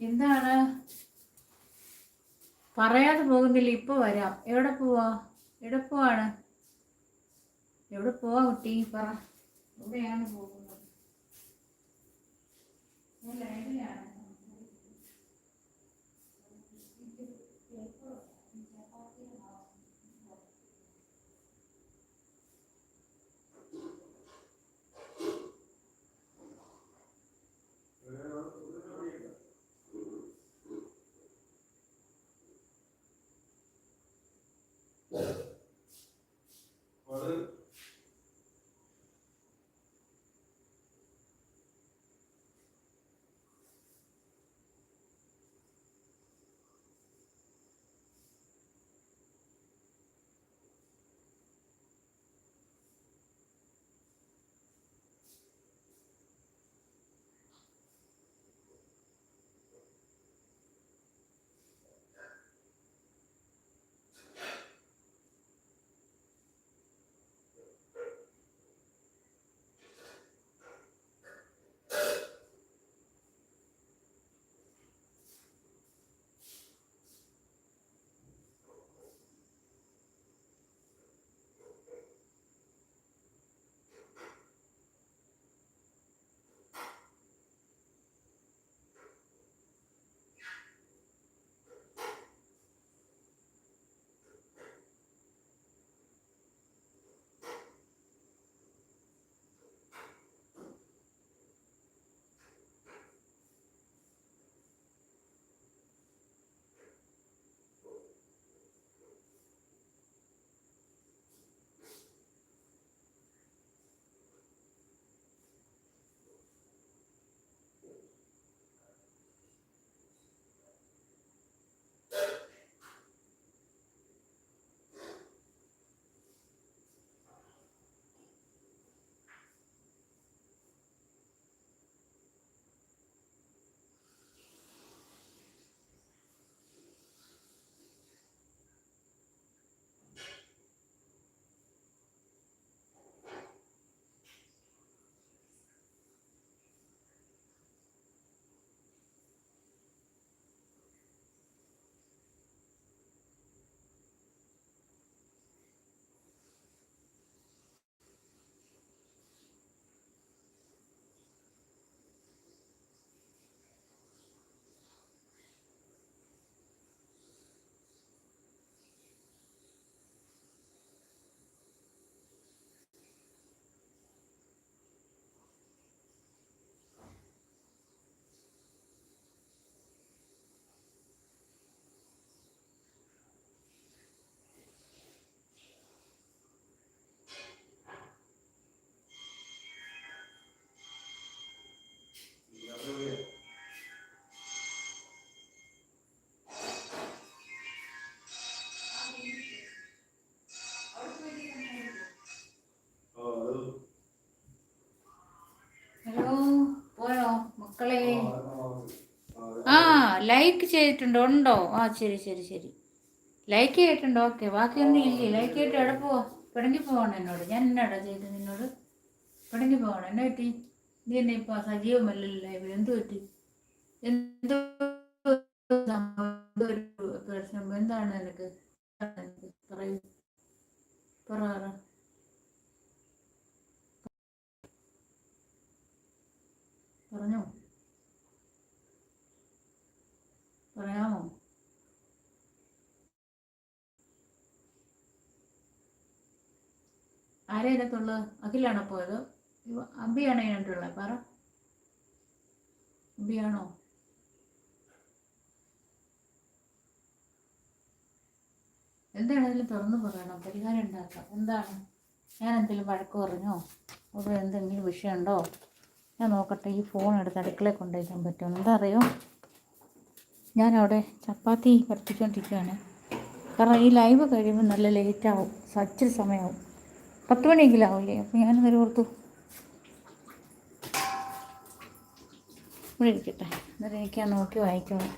എന്താണ്? പറയാതെ പോകുന്നില്ല ഇപ്പൊ വരാം. എവിടെ പോവാ? എവിടെ പോവാണ്? എവിടെ പോവാ കുട്ടി? പറ. എവിടെയാണ് പോകുന്നത്. ഞാൻ ലൈക്ക് ചെയ്തിട്ടുണ്ട്. ഉണ്ടോ? ആ ശരി ശരി ശരി. ലൈക്ക് ചെയ്തിട്ടുണ്ട്. ഓക്കെ ബാക്കിയൊന്നും ഇല്ലേ. ലൈക്ക് ചെയ്തിട്ട് എവിടെ പോവാ? പിടങ്ങി പോകണം എന്നോട്. ഞാൻ എന്നാടാ ചെയ്തത് നിന്നോട്? പിടങ്ങി പോകണം. എന്നെ പറ്റി? നീ എന്നെ ഇപ്പൊ സജീവമല്ലല്ലോ ലൈവിൽ എന്ത് പറ്റി? എന്തോ സംഭവം, എന്തോ ഒരു പ്രശ്നം എന്താണ് നിനക്ക് പറയൂ പറ പറ പറഞ്ഞോ പറയാമോ ആരാ ഇതിനകത്തുള്ളത് അഖിലാണോ പോയത്? അബിയാണ് ഇതിനകത്തുള്ളത് പറ. അബിയാണോ? എന്താണെങ്കിലും തുറന്നു പറയണം. പരിഹാരം ഉണ്ടാക്കാം. എന്താണ്? ഞാൻ എന്തെങ്കിലും വഴക്ക് പറഞ്ഞോ? അവിടെ എന്തെങ്കിലും വിഷയമുണ്ടോ? ഞാൻ നോക്കട്ടെ. ഈ ഫോൺ എടുത്ത് അടുക്കളയിൽ കൊണ്ടുവയ്ക്കാൻ പറ്റുമോ? എന്താ അറിയോ ഞാനവിടെ ചപ്പാത്തി പരത്തിക്കൊണ്ടിരിക്കുകയാണ് കാരണം ഈ ലൈവ് കഴിയുമ്പോൾ നല്ല ലേറ്റാവും സച്ചിൽ സമയമാവും. പത്ത് മണിയെങ്കിലും ആവില്ലേ അപ്പോൾ ഞാൻ നേരെ ഓർത്തു. ഇവിടെ ഇരിക്കട്ടെ. എന്നിട്ട് എനിക്ക് ആ നോക്കി വായിക്കണം